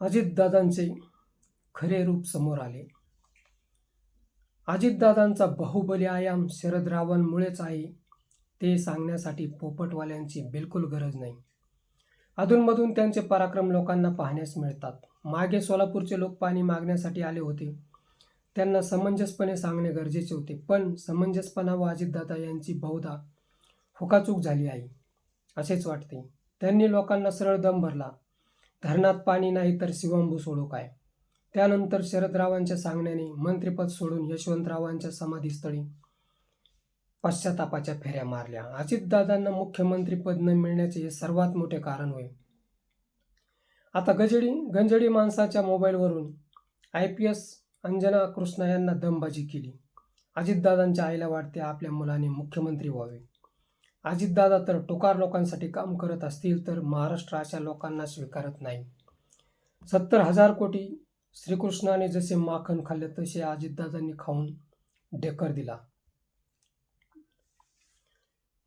अजितदादांचे खरे रूप समोर आले. अजितदादांचा बाहुबली आयाम शरदरावांमुळेच आहे ते सांगण्यासाठी पोपटवाल्यांची बिलकुल गरज नाही. अधूनमधून त्यांचे पराक्रम लोकांना पाहण्यास मिळतात. मागे सोलापूरचे लोक पाणी मागण्यासाठी आले होते. त्यांना समंजसपणे सांगणे गरजेचे होते पण समंजसपणा व अजितदादा यांची बहुधा हुकाचूक झाली आहे असेच वाटते. त्यांनी लोकांना सरळ दम भरला. धरणात पाणी नाही तर शिवंभू सोडू काय? त्यानंतर शरदरावांच्या सांगण्याने मंत्रिपद सोडून यशवंतरावांच्या समाधीस्थळी पश्चातापाच्या फेऱ्या मारल्या. अजितदादांना मुख्यमंत्रीपद न मिळण्याचे हे सर्वात मोठे कारण होय. आता गजडी गंजडी माणसाच्या मोबाईलवरून I P S Anjana Krishna यांना दमबाजी केली. अजितदादांच्या आईला वाटते आपल्या मुलाने मुख्यमंत्री व्हावे. अजितदादा तर टोकार लोकांसाठी काम करत असतील तर महाराष्ट्र अशा लोकांना स्वीकारत नाही. सत्तर हजार कोटी श्रीकृष्णाने जसे माखन खाल्ले तसे अजितदादांनी खाऊन डेकर दिला.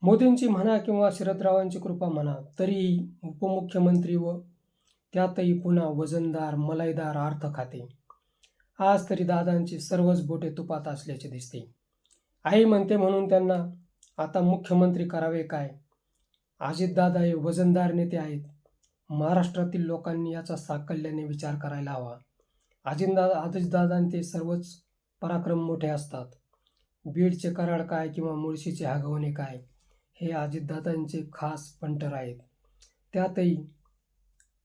मोदींची म्हणा किंवा शरदरावांची कृपा म्हणा तरीही उपमुख्यमंत्री व त्यातही पुन्हा वजनदार मलाईदार अर्थ खाते. आज तरी दादांची सर्वच बोटे तुपात असल्याचे दिसते. आई म्हणते म्हणून त्यांना आता मुख्यमंत्री करावे काय? अजितदादा हे वजनदार नेते आहेत. महाराष्ट्रातील लोकांनी याचा साकल्याने विचार करायला हवा. अजितदादा अजितदादांचे सर्वच पराक्रम मोठे असतात. बीडचे कराड काय किंवा मुळशीचे हागवणे काय हे अजितदादांचे खास पंटर आहेत. त्यातही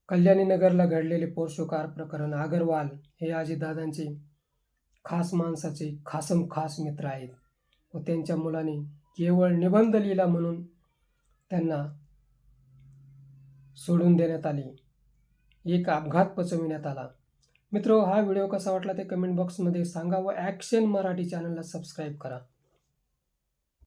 कल्याणीनगरला घडलेले पोर्शोकार प्रकरण अगरवाल हे अजितदादांचे खास माणसाचे खासम खास मित्र आहेत व त्यांच्या मुलाने केवळ निबंध लिहिला म्हणून त्यांना सोडून देण्यात आले. एक अपघात पचविण्यात आला. मित्र हा व्हिडिओ कसा वाटला ते कमेंट बॉक्समध्ये सांगा व ॲक्शन मराठी चॅनलला सबस्क्राईब करा.